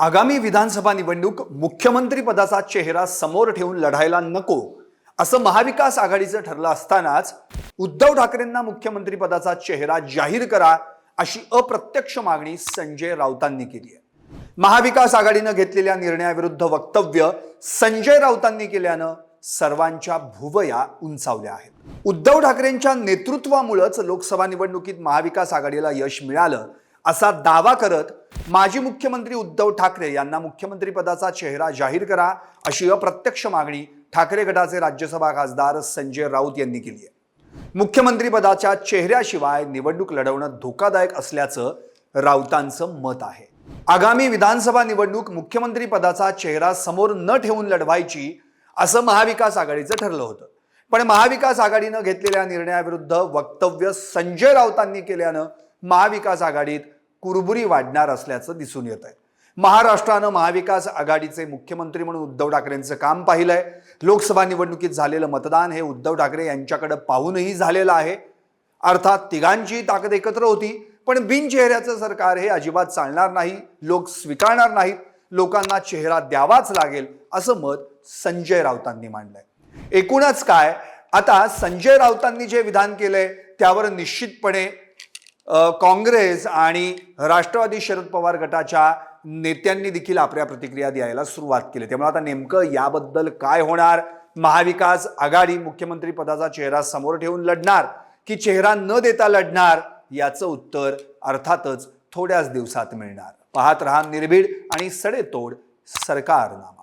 आगामी विधानसभा निवडणूक मुख्यमंत्रीपदाचा चेहरा समोर ठेवून लढायला नको असं महाविकास आघाडीचं ठरलं असतानाच उद्धव ठाकरेंना मुख्यमंत्रीपदाचा चेहरा जाहीर करा अशी अप्रत्यक्ष मागणी संजय राऊतांनी केली आहे. महाविकास आघाडीनं घेतलेल्या निर्णयाविरुद्ध वक्तव्य संजय राऊतांनी केल्यानं सर्वांच्या भुवया उंचावल्या आहेत. उद्धव ठाकरेंच्या नेतृत्वामुळंच लोकसभा निवडणुकीत महाविकास आघाडीला यश मिळालं असा दावा करत माजी मुख्यमंत्री उद्धव ठाकरे यांना मुख्यमंत्रीपदाचा चेहरा जाहीर करा अशी अप्रत्यक्ष मागणी ठाकरे गटाचे राज्यसभा खासदार संजय राऊत यांनी केली आहे. मुख्यमंत्रीपदाच्या चेहऱ्याशिवाय निवडणूक लढवणं धोकादायक असल्याचं राऊतांचं मत आहे. आगामी विधानसभा निवडणूक मुख्यमंत्रीपदाचा चेहरा समोर न ठेवून लढवायची असं महाविकास आघाडीचं ठरलं होतं. पण महाविकास आघाडीनं घेतलेल्या निर्णयाविरुद्ध वक्तव्य संजय राऊतांनी केल्यानं महाविकास आघाडीत कुरबुरी वाढणार असल्याचं दिसून येत आहे. महाराष्ट्रानं महाविकास आघाडीचे मुख्यमंत्री म्हणून उद्धव ठाकरेंचं काम पाहिलंय. लोकसभा निवडणुकीत झालेलं मतदान हे उद्धव ठाकरे यांच्याकडे पाहूनही झालेलं आहे. अर्थात तिघांची ताकद एकत्र होती पण बिनचेहऱ्याचं सरकार हे अजिबात चालणार नाही लोक स्वीकारणार नाहीत लोकांना चेहरा द्यावाच लागेल असं मत संजय राऊतांनी मांडलंय. एकूणच काय आता संजय राऊतांनी जे विधान केलंय त्यावर निश्चितपणे काँग्रेस आणि राष्ट्रवादी शरद पवार गटाच्या नेत्यांनी देखील आपल्या प्रतिक्रिया द्यायला सुरुवात केली. त्यामुळे आता नेमकं याबद्दल काय होणार? महाविकास आघाडी मुख्यमंत्री पदाचा चेहरा समोर ठेवून लढणार की चेहरा न देता लढणार? याचं उत्तर अर्थातच थोड्याच दिवसात मिळणार. पाहत रहा निर्भीड आणि सडेतोड सरकारनामा.